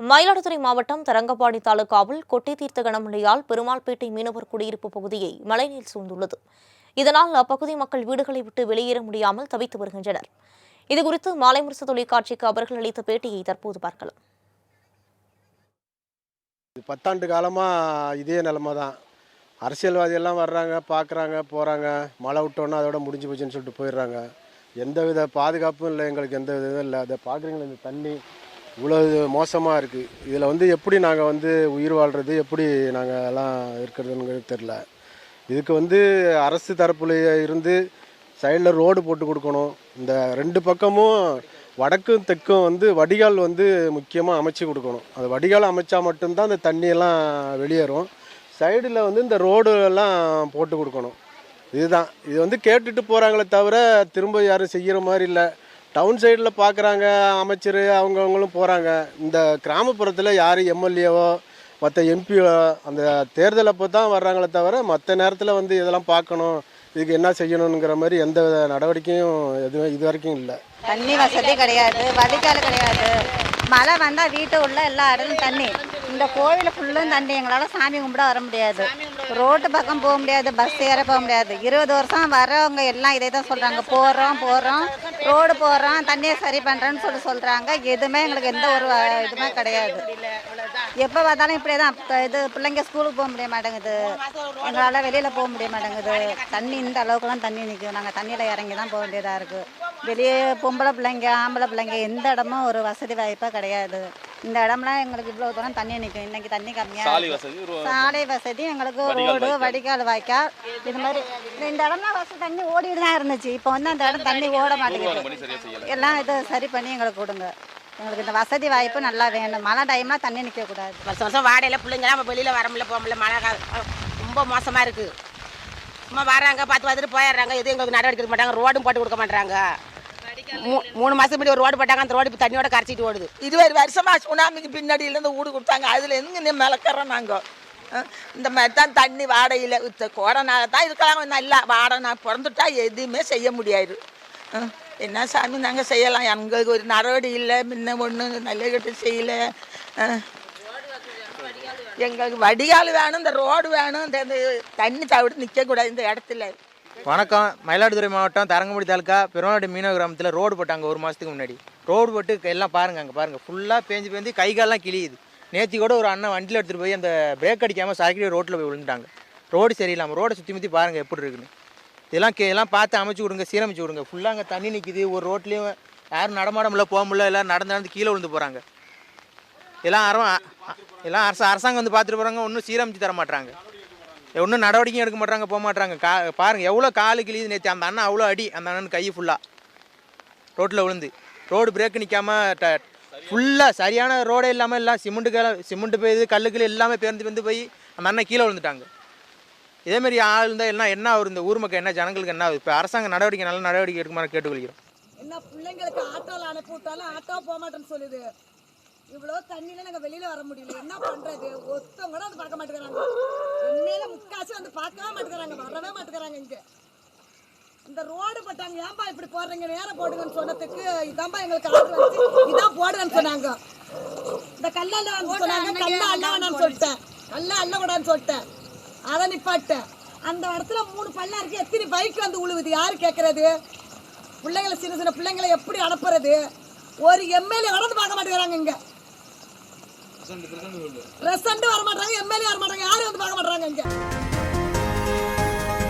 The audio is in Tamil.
மயிலாடுதுறை மாவட்டம் தரங்கம்பாடி தாலுகாவில் கொட்டை தீர்த்த கனமழையால் பெருமாள்பேட்டை மீனவர் குடியிருப்பு பகுதியை மழைநீர் சூழ்ந்துள்ளது. இதனால் அப்பகுதி மக்கள் வீடுகளை விட்டு வெளியேற முடியாமல் தவித்து வருகின்றனர். இதுகுறித்து மாலை முரசு தொலைக்காட்சிக்கு அவர்கள் அளித்த பேட்டியை தற்போது பார்க்கலாம். இது பத்தாண்டு காலமாக இதே நிலமை தான். அரசியல்வாதி எல்லாம் வர்றாங்க பார்க்குறாங்க போகிறாங்க மழை விட்டோன்னா அதோட முடிஞ்சு போச்சுன்னு சொல்லிட்டு போயிடுறாங்க. எந்த வித பாதுகாப்பும் இல்லை எங்களுக்கு எந்த வித இதுவும் இல்லை. அதை பார்க்குறீங்களா? இந்த தண்ணி இவ்வளோ மோசமாக இருக்குது இதில் வந்து எப்படி நாங்கள் வந்து உயிர் வாழ்கிறது எப்படி நாங்கள் எல்லாம் இருக்கிறதுங்கிறது தெரில இதுக்கு வந்து அரசு தரப்புல இருந்து சைடில் ரோடு போட்டு கொடுக்கணும். இந்த ரெண்டு பக்கமும் வடக்கும் தெற்கும் வந்து வடிகால் வந்து முக்கியமாக அமைச்சு கொடுக்கணும். அந்த வடிகால் அமைச்சா மட்டும்தான் அந்த தண்ணியெல்லாம் வெளியேறும். சைடில் வந்து இந்த ரோடு எல்லாம் போட்டு கொடுக்கணும். இதுதான். இது வந்து கேட்டுட்டு போகிறாங்களே தவிர திரும்ப யாரும் செய்கிற மாதிரி இல்லை. டவுன் சைடில் பார்க்குறாங்க அமைச்சர் அவங்கவுங்களும் போகிறாங்க இந்த கிராமப்புறத்தில் யார் எம்எல்ஏவோ மற்ற எம்பியோ அந்த தேர்தல் அப்போ தான் வர்றாங்களே தவிர மற்ற நேரத்தில் வந்து இதெல்லாம் பார்க்கணும் இதுக்கு என்ன செய்யணுங்கிற மாதிரி எந்த வித நடவடிக்கையும் எதுவும் இது வரைக்கும் இல்லை. தண்ணி வசதி கிடையாது வடிகால் கிடையாது. மழை வந்தால் வீட்டு உள்ள எல்லா இடமும் தண்ணி. இந்த கோவில் ஃபுல்லும் தண்ணி. எங்களால் சாமி கும்பிட வர முடியாது. ரோட்டு பக்கம் போக முடியாது பஸ் ஏற போக முடியாது. இருபது வருஷம் வரவங்க எல்லாம் இதை தான் சொல்கிறாங்க போகிறோம் போகிறோம் ரோடு போகிறோம் தண்ணியை சரி பண்ணுறேன்னு சொல்லி சொல்கிறாங்க எதுவுமே எங்களுக்கு எந்த ஒரு இதுவுமே கிடையாது. எப்போ பார்த்தாலும் இப்படியே தான். இது பிள்ளைங்க ஸ்கூலுக்கு போக முடிய மாட்டேங்குது. எங்களால் வெளியில் போக முடிய மாட்டேங்குது. தண்ணி இந்த அளவுக்குலாம் தண்ணி நிற்கும். நாங்கள் தண்ணியில் இறங்கி தான் போக வேண்டியதாக இருக்குது வெளியே பொம்பளை பிள்ளைங்க ஆம்பளை பிள்ளைங்க எந்த இடமும் ஒரு வசதி வாய்ப்பாக கிடையாது. இந்த இடம்லாம் எங்களுக்கு இவ்வளோ தூரம் தண்ணி நிற்கும் இன்னைக்கு தண்ணி கம்மியாக சாலை வசதி வசதி எங்களுக்கு வடிகால் ரோடு. வடிகால் வாய்க்கால் இது மாதிரி இந்த இடம்லாம் ஃபஸ்ட்டு தண்ணி ஓடிட்டு தான் இருந்துச்சு. இப்போ வந்து அந்த இடம் தண்ணி ஓட மாட்டேங்குது. எல்லாம் இது சரி பண்ணி எங்களுக்கு கொடுங்க. எங்களுக்கு இந்த வசதி வாய்ப்பு நல்லா வேணும். மழை டைம்லாம் தண்ணி நிற்கக்கூடாது வருஷம் வருஷம் வாடையில் பிள்ளைங்களாம் நம்ம வெளியில் வர முடியல போக முடியல. மழை ரொம்ப மோசமாக இருக்குது சும்மா வராங்க பார்த்து பார்த்துட்டு போயிடுறாங்க. எதுவும் எங்களுக்கு நடவடிக்கை மாட்டாங்க. ரோடும் போட்டு கொடுக்க மாட்டாங்க மூணு மாதம் முன்னாடி ஒரு ரோடு போட்டாங்க அந்த ரோடு இப்போ தண்ணியோட கரைச்சிட்டு ஓடுது. இருபது வருஷமா சுனாமிக்கு பின்னாடியிலேருந்து வீடு கொடுத்தாங்க அதில் எங்க நீ மிளக்கிறோம் நாங்கள் இந்த மாதிரி தான் தண்ணி வாடகையில் கொரோனா தான் இருக்கலாம். நல்லா வாடகை நான் பிறந்துட்டா எதுவுமே செய்ய முடியாது. என்ன சாமி நாங்கள் செய்யலாம். எங்களுக்கு ஒரு நடவடி இல்லை முன்ன ஒன்று நல்ல கட்டு செய்யலை. எங்களுக்கு வடிகால் வேணும் இந்த ரோடு வேணும் இந்த இந்த தண்ணி தவிடு நிற்கக்கூடாது இந்த இடத்துல. வணக்கம். மயிலாடுதுறை மாவட்டம் தரங்கம்படி தாலுக்கா பெருமாடி மீனவ கிராமத்தில் ரோடு போட்டாங்க ஒரு மாதத்துக்கு முன்னாடி. ரோடு போட்டு எல்லாம் பாருங்கள் அங்கே பாருங்கள் ஃபுல்லாக பேஞ்சு பேஞ்சு கை கால்லாம் கிழியுது. நேற்று கூட ஒரு அண்ணன் வண்டியில் எடுத்துகிட்டு போய் அந்த பிரேக் அடிக்காமல் சரக்கடி ரோட்டில் போய் விழுந்துட்டாங்க. ரோடு சரியில்லாமல் ரோடை சுற்றி முற்றி பாருங்கள் எப்படி இருக்குன்னு. இதெல்லாம் கே எல்லாம் பார்த்து அமைச்சு விடுங்க சீரமைச்சு விடுங்க. ஃபுல்லாக அங்கே தண்ணி நிற்கிது ஒரு ரோட்லேயும் யாரும் நடமாட முடியல போக முடியல எல்லாம் நடந்து நடந்து கீழே விழுந்து போகிறாங்க எல்லாம் அறம் எல்லாம் அரசு அரசாங்கம் வந்து பார்த்துட்டு போகிறாங்க ஒன்றும் சீரமைச்சு தர மாட்டாங்க ஒன்றும் நடவடிக்கையும் எடுக்க மாட்டாங்க போக மாட்டாங்க கா பாருங்கள் எவ்வளோ காலு கிழியுது நேற்று அந்த அண்ணன் அவ்வளோ அடி அந்த அண்ணன் கை ஃபுல்லாக ரோட்டில் விழுந்து. ரோடு பிரேக் நிற்காம ட ஃபுல்லாக சரியான ரோடே இல்லாமல் எல்லாம் சிமெண்ட்டு கல சிமெண்ட்டு போய் கல்லுக்கள் எல்லாமே பேர்ந்து பேர்ந்து போய் அந்த அண்ணன் கீழே விழுந்துட்டாங்க. இதேமாரி ஆள் இருந்தால் எல்லாம் என்ன ஆகுது? இந்த ஊர் மக்கள் என்ன ஜனங்களுக்கு என்ன ஆகுது? இப்போ அரசாங்க நடவடிக்கை நல்ல நடவடிக்கை எடுக்குமாறு கேட்டுக்கொள்கிறோம். என்ன பிள்ளைங்களுக்கு ஆட்டோவில் அனுப்பி விட்டாலும் ஆட்டோ போக மாட்டேன்னு சொல்லுது. இவ்வளோ தண்ணியில நாங்க வெளியில வர முடியல. என்ன பண்றது? ஒருத்தவங்க கூட வந்து பார்க்க மாட்டேங்கிறாங்க. உண்மையில முக்காசி வந்து பார்க்கவே மாட்டேங்கிறாங்க. வரவே மாட்டேங்கிறாங்க இங்க. இந்த ரோடு போட்டாங்க. ஏன்பா இப்படி போடுறீங்க? நேரம் போடுங்கன்னு சொன்னதுக்கு இதான்பா எங்களுக்கு ஆர்டர் வச்சு இதான் போடுங்கன்னு சொன்னாங்க. இந்த கல்லால வந்து சொன்னாங்க. கல்ல அள்ள வேணாம்னு சொல்லிட்டேன். கல்ல அள்ள கூடாதுன்னு சொல்லிட்டேன். அதை நிப்பாட்டேன். அந்த இடத்துல மூணு பள்ளம் இருக்கு. எத்தனை பைக் வந்து உழுவுது? யாரு கேட்கறது பிள்ளைங்களை சின்ன சின்ன பிள்ளைங்களை எப்படி அனுப்புறது? ஒரு எம்எல்ஏ கடந்து பார்க்க மாட்டேங்கிறாங்க இங்க. பிரசண்ட் வர மாட்டாங்க எம்எல்ஏ வர மாட்டாங்க யாரும் வந்து பார்க்க மாட்டாங்க இங்க.